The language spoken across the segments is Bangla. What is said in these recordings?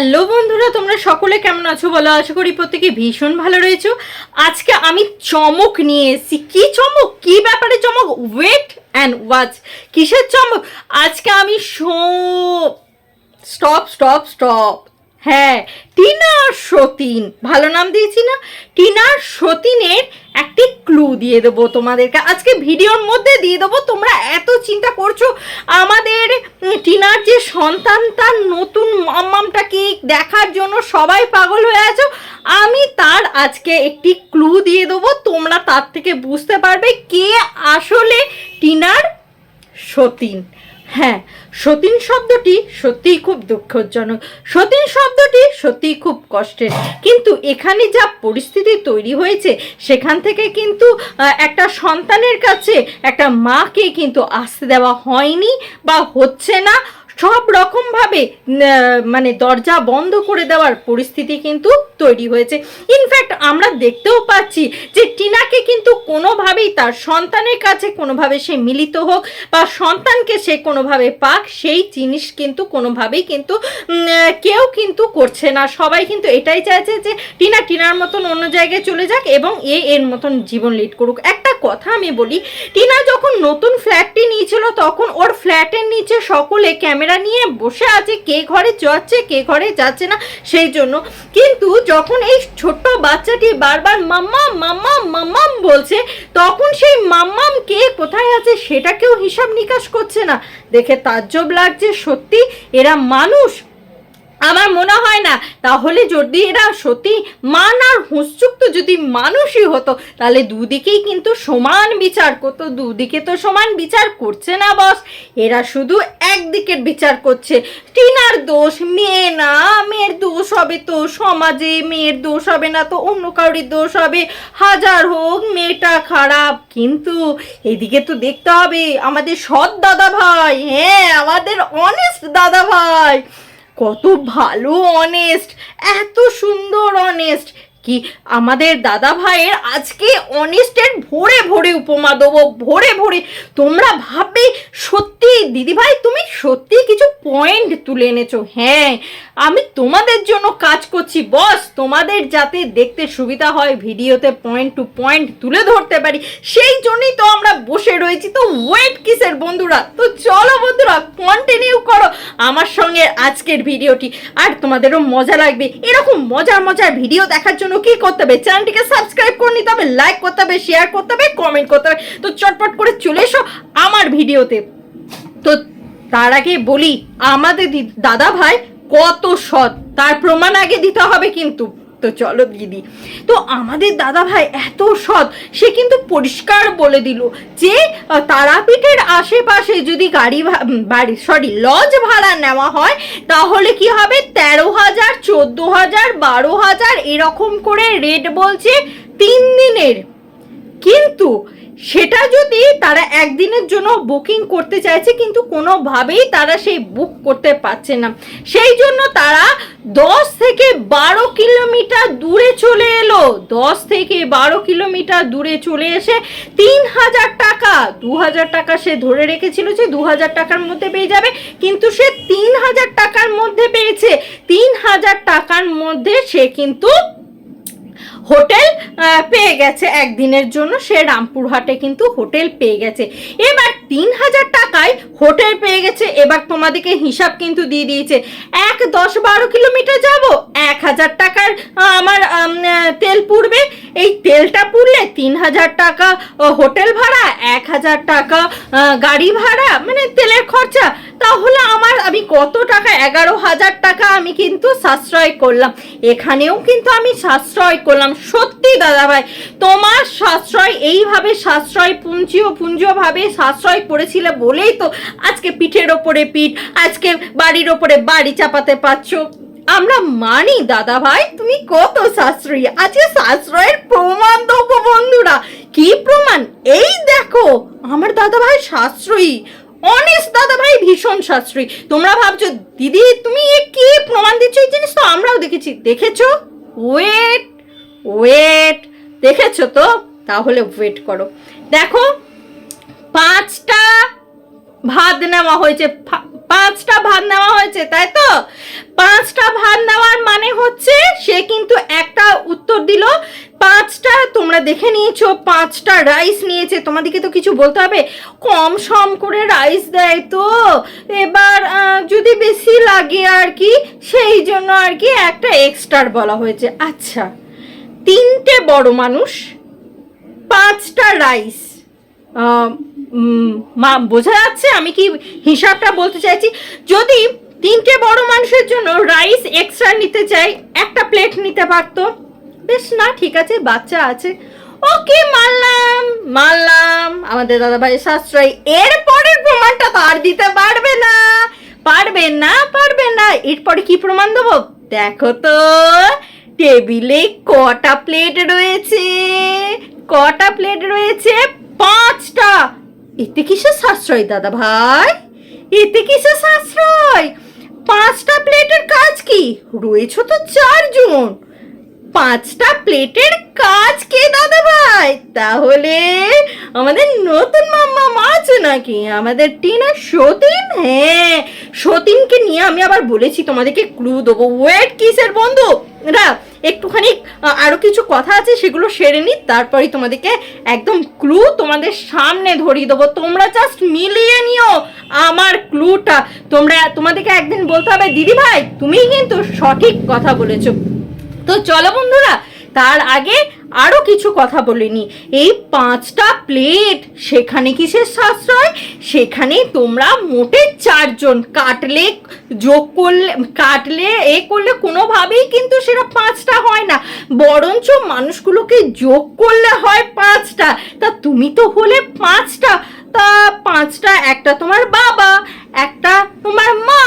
হ্যালো বন্ধুরা, তোমরা সকলে কেমন আছো বলো? আশা করি প্রত্যেকে ভীষণ ভালো রয়েছো। আজকে আমি চমক নিয়ে এসেছি। কি চমক? কি ব্যাপারে চমক? ওয়েট অ্যান্ড ওয়াচ কিসের চমক? আজকে আমি শো স্টপ স্টপ স্টপ হ্যাঁ টিনা সতীন। ভালো নাম দিয়েছি না? টিনা সতীনের একটি ক্লু দিয়ে দেবো তোমাদেরকে। আজকে ভিডিওর মধ্যে দিয়ে দেবো, তোমরা এত চিন্তা করছ আমাদের টিনার যে সন্তান, তার নতুন মাম্মামটাকে দেখার জন্য সবাই পাগল হয়ে আছো? আমি তার আজকে একটি ক্লু দিয়ে দেবো। তোমরা তার থেকে বুঝতে পারবে কে আসলে টিনার সতীন। হ্যাঁ সতীন শব্দটি সত্যিই খুব দুঃখজনক। সতীন শব্দটি সত্যিই খুব কষ্টের। কিন্তু এখানে যা পরিস্থিতি তৈরি হয়েছে, সেখান থেকে কিন্তু একটা সন্তানের কাছে একটা মাকে কিন্তু আসতে দেওয়া হয়নি বা হচ্ছে না। সব রকমভাবে মানে দরজা বন্ধ করে দেওয়ার পরিস্থিতি কিন্তু তৈরি হয়েছে। ইনফ্যাক্ট আমরা দেখতেও পাচ্ছি যে টিনাকে কিন্তু কোনোভাবেই তার সন্তানের কাছে কোনোভাবে সে মিলিত হোক বা সন্তানকে সে কোনোভাবে পাক, সেই জিনিস কিন্তু কোনোভাবেই কিন্তু কেউ কিন্তু করছে না। সবাই কিন্তু এটাই চাইছে যে টিনা টিনার মতন অন্য জায়গায় চলে যাক এবং এ এর মতন জীবন লিড করুক। একটা কথা আমি বলি, টিনা যখন নতুন ফ্ল্যাটটি নিয়েছিল, তখন ওর ফ্ল্যাটের নিচে সকলে ক্যামেরা নিয়ে বসে আছে, কে ঘরে যাচ্ছে কে ঘরে যাচ্ছে না, সেই জন্য। কিন্তু যখন এই ছোট্ট বাচ্চাটি বারবার মাম্মাম মাম্মাম মাম্মাম বলছে, তখন সেই মাম্মাম কে কোথায় আছে সেটা কেউ হিসাব নিকাশ করছে না। দেখে তাজ্জব লাগছে, সত্যি এরা মানুষ। আমার মনে হয় না, তাহলে যদি এরা সত্যি মান আর হুঁসযুক্ত যদি মানুষই হতো, তাহলে দুদিকেই কিন্তু সমান বিচার করতো, দুদিকে তো সমান বিচার করছে না বস এরা শুধু একদিকের বিচার করছে। টিনার দোষ, মেয়ে না, মেয়ের দোষ হবে তো সমাজে, মেয়ের দোষ হবে না তো অন্য কারোর দোষ হবে। হাজার হোক, মেয়েটা খারাপ, কিন্তু এদিকে তো দেখতে হবে, আমাদের সৎ দাদা ভাই হ্যাঁ আমাদের অনেস্ট দাদা ভাই। কত ভালো অনেস্ট এত সুন্দর অনেস্ট কি আমাদের দাদা ভাইয়ের আজকে অনেস্টের ভরে ভরে উপমা দেবো, ভরে ভরে। তোমরা ভাববে, সত্যি দিদি ভাই তুমি সত্যি কিছু পয়েন্ট তুলে এনেছো। হ্যাঁ আমি তোমাদের জন্য কাজ করছি। বস, তোমাদের যাতে দেখতে সুবিধা হয়, ভিডিওতে পয়েন্ট টু পয়েন্ট তুলে ধরতে পারি। সেই জন্যই তো আমরা বসে রয়েছি। তো ওয়েট কিসের বন্ধুরা? তো চলো বন্ধুরা কন্টিনিউ করো আমার সঙ্গে আজকের ভিডিওটি। আর তোমাদেরও মজা লাগবে। এরকম মজার মজার ভিডিও দেখার জন্য কি করতে হবে? চ্যানেলটিকে সাবস্ক্রাইব করে নিতে হবে লাইক করতে হবে শেয়ার করতে হবে কমেন্ট করতে হবে। তো চটপট করে চলে এসো আমার ভিডিওতে। তো তার আগে বলি, আমাদের দাদা ভাই কত সৎ। তার প্রমাণ আগে দিতে হবে কিন্তু। তো চলো দিদি। তো আমাদের দাদা ভাই এত সৎ, সে কিন্তু পরিষ্কার বলে দিল যে তারাপীঠের আশেপাশে যদি গাড়ি বাড়ি সরি লজ ভাড়া নেওয়া হয়, তাহলে কি হবে? তেরো হাজার, চোদ্দ হাজার, বারো হাজার, এরকম করে রেট বলছে তিন দিনের। কিন্তু সেটা যদি তারা একদিনের জন্য বুকিং করতে চাইছে, কিন্তু কোনোভাবেই তারা সেই বুক করতে পারছে না। সেই জন্য তারা দশ থেকে বারো কিলোমিটার দূরে চলে এলো। দশ থেকে বারো কিলোমিটার দূরে চলে এসে তিন হাজার টাকা, দু হাজার টাকা সে ধরে রেখেছিল যে দু হাজার টাকার মধ্যে পেয়ে যাবে, কিন্তু সে তিন হাজার টাকার মধ্যে পেয়েছে। তিন হাজার টাকার মধ্যে সে কিন্তু হোটেল পেয়ে গেছে একদিনের জন্য। সে রামপুরহাটে কিন্তু হোটেল পেয়ে গেছে। এবার তিন হাজার টাকায় হোটেল পেয়ে গেছে। এবার তোমাদেরকে হিসাব কিন্তু দিয়ে দিয়েছে। এক দশ বারো কিলোমিটার যাব এক হাজার টাকার আমার তেল পুড়বে। এই তেলটা পুড়লে তিন হাজার টাকা হোটেল ভাড়া এক হাজার টাকা গাড়ি ভাড়া মানে তেলের খরচা। তাহলে আমার, আমি কত টাকা, এগারো হাজার টাকা আমি কিন্তু সাশ্রয় করলাম। এখানেও কিন্তু আমি সাশ্রয় করলাম। সত্যি দাদা ভাই তোমার সাশ্রয়, এইভাবে সাশ্রয় পুঞ্জিও পুঞ্জভাবে সাশ্রয় করেছিলে বলেই তো আজকে পিঠের ওপরে পিঠ, আজকে বাড়ির ওপরে বাড়ি চাপাতে পারছ। আমরা মানি, দাদা ভাই, তুমি কত সাশ্রয়ী। আজকে সাশ্রয়ের প্রমাণ দেবো বন্ধুরা। কি প্রমাণ? এই দেখো, আমার দাদা ভাই সাশ্রয়ী। অনেস্ট দাদা ভাই ভীষণ সাশ্রয়ী। তোমরা ভাবছ, দিদি, তুমি এ কি প্রমাণ দিচ্ছ? এই জিনিস তো আমরাও দেখেছি। দেখেছ? ওয়েট ওয়েট দেখেছ তো? তাহলে ওয়েট করো। দেখো পাঁচটা ভাত নেওয়া হয়েছে। পাঁচটা ভাত নেওয়া হয়েছে, তাই তো? পাঁচটা ভাত নেওয়ার মানে হচ্ছে সে কিন্তু একটা উত্তর দিল, পাঁচটা তোমরা দেখে নিয়েছো, পাঁচটা রাইস নিয়েছে। তোমাদেরকে তো কিছু বলতে হবে? কম সম করে রাইস দেয় তো। এবার যদি বেশি লাগে আর কি, সেই জন্য আর কি একটা এক্সট্রার বলা হয়েছে। আচ্ছা তিনটে বড় মানুষ, পাঁচটা রাইস মা, বোঝা যাচ্ছে আমি কি হিসাবটা বলতে চাইছি? যদি তিনটে বড় মানুষের জন্য রাইস এক্সট্রা নিতে চাই, একটা প্লেট নিতে পারতো। বেশ, না, ঠিক আছে, বাচ্চা আছে। ওকে মানলাম মানলাম আমাদের দাদা ভাই সাশ্রয়। এর পরের প্রমাণটা তো আর দিতে পারবে না। পারবে না পারবে না। এরপরে কি প্রমাণ দেবো? দেখো তো, টেবিলে কটা প্লেট রয়েছে। কটা প্লেট রয়েছে? পাঁচটা। এতে কিসের সাশ্রয়, দাদা ভাই? এতে কিসের সাশ্রয়? পাঁচটা প্লেটের কাজ কি? রয়েছে তো চারজন। পাঁচটা প্লেটের কাজ কে দাদা ভাই তাহলে আমাদের নতুন মাম্মা মা আছে নাকি? আমাদের টিনা সতীন? হ্যাঁ সতীনকে নিয়ে আমি আবার বলেছি তোমাদেরকে ক্লু দেবো। ওয়েট কিসের বন্ধু? রা একটুখানি আহ, আরও কিছু কথা আছে সেগুলো সেরে নি তারপরেই তোমাদেরকে একদম ক্লু তোমাদের সামনে ধরিয়ে দেবো। তোমরা জাস্ট মিলিয়ে নিও আমার ক্লুটা তোমরা তোমাদেরকে একদিন বলতে হবে দিদি ভাই তুমি কিন্তু সঠিক কথা বলেছ। তো চলো বন্ধুরা, তার আগে আরও কিছু কথা বলিনি এই পাঁচটা প্লেট সেখানে কিসের সাশ্রয়? সেখানে তোমরা মোটে চারজন কাটলে, যোগ করলে, কাটলে, এ করলে কোনোভাবেই কিন্তু সেটা পাঁচটা হয় না। বরঞ্চ মানুষগুলোকে যোগ করলে হয় পাঁচটা। তা তুমি তো হলে পাঁচটা। তা পাঁচটা, একটা তোমার বাবা, একটা তোমার মা,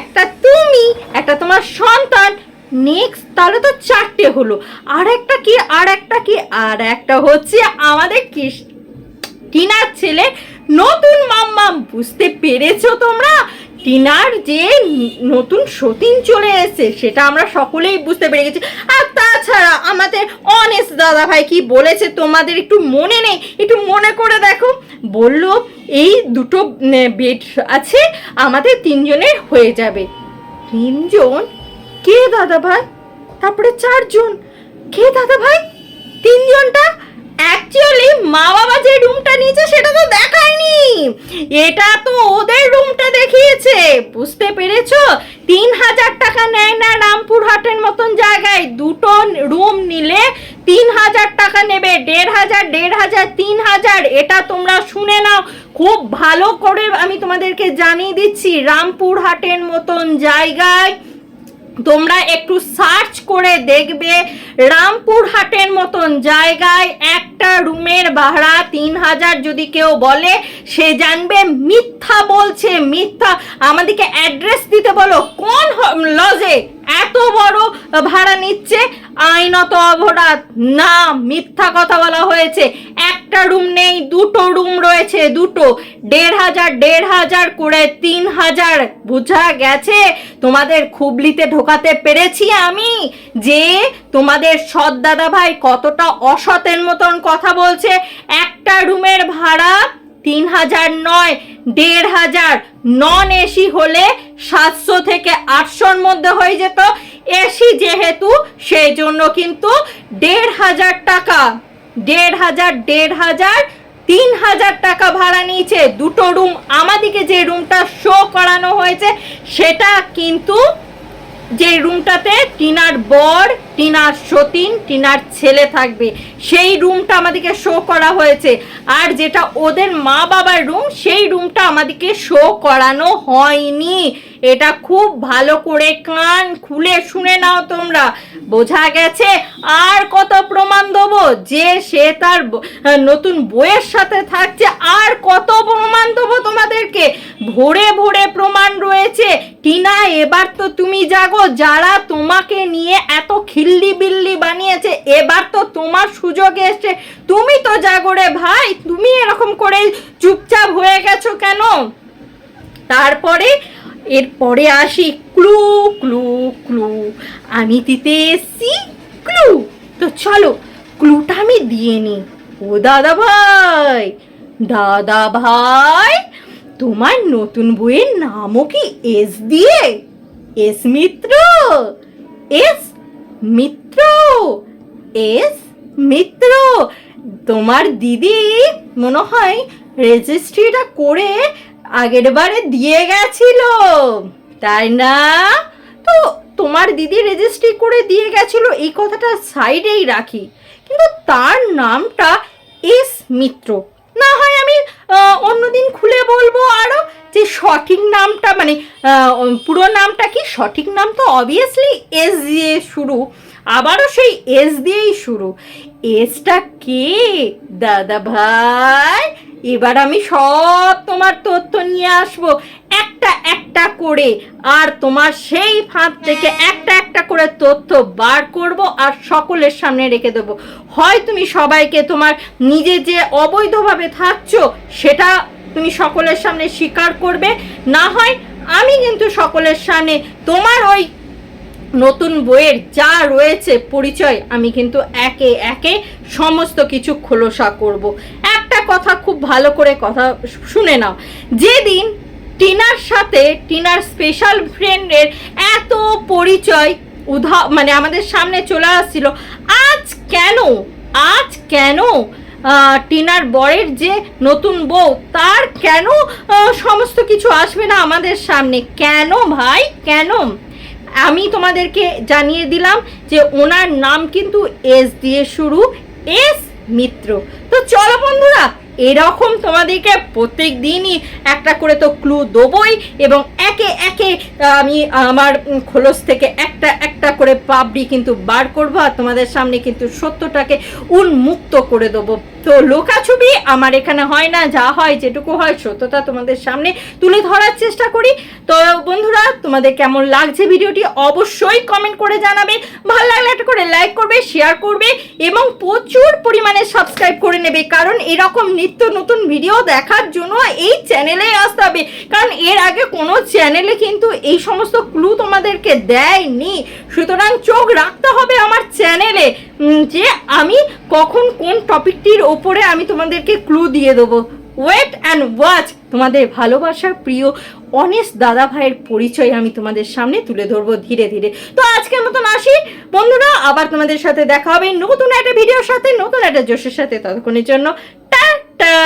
একটা তুমি, একটা তোমার সন্তান নেক্সট তাহলে তো চারটে হলো। আর একটা কি, আর একটা কি, আর একটা হচ্ছে আমাদের টিনার ছেলে। নতুন মাম্মাম, বুঝতে পেরেছ তোমরা? টিনার যে নতুন সতীন চলে এসেছে, সেটা আমরা সকলেই বুঝতে পেরে গেছি। আর তাছাড়া আমাদের অনেস্ট দাদা ভাই কি বলেছে তোমাদের একটু মনে নেই? একটু মনে করে দেখো। বলল, এই দুটো বেড আছে, আমাদের তিনজনের হয়ে যাবে। তিনজন কে দাদা ভাই? তারপরে চারজন। কে দাদা ভাই? তিনজনটা? অ্যাকচুয়ালি মা বাবা যে রুমটা নিয়েছে সেটা তো দেখায়নি। এটা তো ওদের রুমটা দেখিয়েছে। বুঝতে পেরেছ? তিন হাজার টাকা নেয় না রামপুর হাটের মতন জায়গায়। দুটো রুম নিলে তিন হাজার টাকা নেবে। দেড় হাজার দেড় হাজার, তিন হাজার, এটা তোমরা শুনে নাও। খুব ভালো করে আমি তোমাদেরকে জানিয়ে দিচ্ছি রামপুর হাটের মতন জায়গায় তোমরা একটু সার্চ করে দেখবে রামপুরহাটের মতন জায়গায় একটা রুমের ভাড়া তিন হাজার যদি কেউ বলে, সে জানবে মিথ্যা বলছে, মিথ্যা। আমাদেরকে অ্যাড্রেস দিতে বলো, কোন লজে এত বড় ভাড়া নিচ্ছে? আইনত অপরাধ না, মিথ্যা কথা বলা হয়েছে। একটা রুম নেই, দুটো রুম রয়েছে, দুটো। দেড় হাজার দেড় হাজার করে তিন হাজার। বোঝা গেছে? তোমাদের খুবলিতে ঢোকাতে পেরেছি আমি যে তোমাদের সৎ দাদা ভাই কতটা অসতের মতন কথা বলছে। একটা রুমের ভাড়া তিন হাজার নয়, দেড় হাজার। নন এসি হলে সাতশো থেকে আটশোর মধ্যে হয়ে যেত। এসি যেহেতু সেই জন্য কিন্তু দেড় হাজার টাকা দেড় হাজার দেড় হাজার তিন হাজার টাকা ভাড়া নিয়েছে। দুটো রুম আমাদিকে যে রুমটা শো করানো হয়েছে, সেটা কিন্তু যে রুমটাতে টিনার বর, টিনার সতীন, টিনার ছেলে থাকবে, সেই রুমটা আমাদেরকে শো করা হয়েছে। আর যেটা ওদের মা বাবার রুম সেই রুমটা আমাদেরকে শো করানো হয়নি। এটা খুব ভালো করে কান খুলে শুনে নাও তোমরা। বোঝা গেছে? আর কত প্রমাণ দেবো? যে সে তার নতুন বইয়ের সাথে থাকছে, আর কত প্রমাণ দেবো তোমাদেরকে? ভোরে ভোরে প্রমাণ রয়েছে। টিনা, এবার তো তুমি জাগো, যারা তোমাকে নিয়ে এত খিল্লি বিল্লি বানিয়েছে, এবার তো তোমার সুযোগ এসছে। তুমি তো জাগো রে ভাই, তুমি এরকম করে চুপচাপ হয়ে গেছো কেন? তারপরে এরপরে আসি ক্লু ক্লু ক্লু। আমি দিতে এসছি ক্লু। তো চলো, ক্লুটা আমি দিয়ে নি ও দাদা ভাই দাদা ভাই, তোমার নতুন বইয়ের নামও কি এস দিয়ে? S Mitra? S Mitra? S Mitra? তোমার দিদি মনে হয় রেজিস্ট্রিটা করে আগের বারে দিয়ে গেছিল। তাই না? তো তোমার দিদি রেজিস্ট্রি করে দিয়ে গেছিল, এই কথাটা সাইডেই রাখি। কিন্তু তার নামটা এস মিত্র। না হয় আমি অন্যদিন খুলে বলব আরও যে সঠিক নামটা মানে পুরো নামটা কি? সঠিক নাম তো অবভিয়াসলি এস দিয়ে শুরু। আবারও সেই এস দিয়েই শুরু। এসটা কে? দাদা ভাই এবার আমি সব তোমার তথ্য নিয়ে আসব। একটা একটা করে। আর তোমার সেই ফাঁদ থেকে একটা একটা করে তথ্য বার করব আর সকলের সামনে রেখে দেবো। হয় তুমি সবাইকে তোমার নিজে যে অবৈধভাবে থাকছো সেটা তুমি সকলের সামনে স্বীকার করবে। না হয় আমি কিন্তু সকলের সামনে তোমার ওই নতুন বইয়ের যা রয়েছে পরিচয়, আমি কিন্তু একে একে সমস্ত কিছু খোলসা করব। একটা কথা খুব ভালো করে কথা শুনে নাও। যেদিন টিনার সাথে, টিনার স্পেশাল ফ্রেন্ডের এত পরিচয় উধা মানে আমাদের সামনে চলে আসছিল, আজ কেন আজ কেন টিনার বরের যে নতুন বউ, তার কেন সমস্ত কিছু আসবে না আমাদের সামনে? কেন ভাই? কেন? আমি তোমাদেরকে জানিয়ে দিলাম যে ওনার নাম কিন্তু এস দিয়ে শুরু, এস মিত্র। তো চলো বন্ধুরা, এরকম তোমাদেরকে প্রত্যেক দিনই একটা করে তো ক্লু দেবই এবং একে একে আমি আমার খোলস থেকে একটা একটা করে পাবড়ি কিন্তু বার করব আর তোমাদের সামনে কিন্তু সত্যটাকে উন্মুক্ত করে দেবো। তো লোকাছবি, আমার এখানে হয় না, যা হয়, যেটুকু হয়, সত্যতা তোমাদের সামনে তুলে ধরার চেষ্টা করি। তো বন্ধুরা, তোমাদের কেমন লাগছে ভিডিওটি অবশ্যই কমেন্ট করে জানাবে। ভালো লাগলে একটা করে লাইক করবে শেয়ার করবে, এবং প্রচুর পরিমাণে সাবস্ক্রাইব করে নেবে, কারণ এরকম নিত্য নতুন ভিডিও দেখার জন্য এই চ্যানেলে আসতে হবে। কারণ এর আগে কোনো চ্যানেলে কিন্তু এই সমস্ত ক্লু তোমাদেরকে দেয়নি। সুতরাং চোখ রাখতে হবে আমার চ্যানেলে যে আমি কখন কোন টপিকটির ওপরে আমি তোমাদেরকে ক্লু দিয়ে দেবো। ওয়েট অ্যান্ড ওয়াচ তোমাদের ভালোবাসার প্রিয় অনেস্ট দাদা ভাইয়ের পরিচয় আমি তোমাদের সামনে তুলে ধরবো ধীরে ধীরে। তো আজকের মতন আসি। বন্ধুরা, আবার তোমাদের সাথে দেখা হবে নতুন একটা ভিডিওর সাথে, নতুন একটা জোশের সাথে। ততক্ষণের জন্য, টাটা!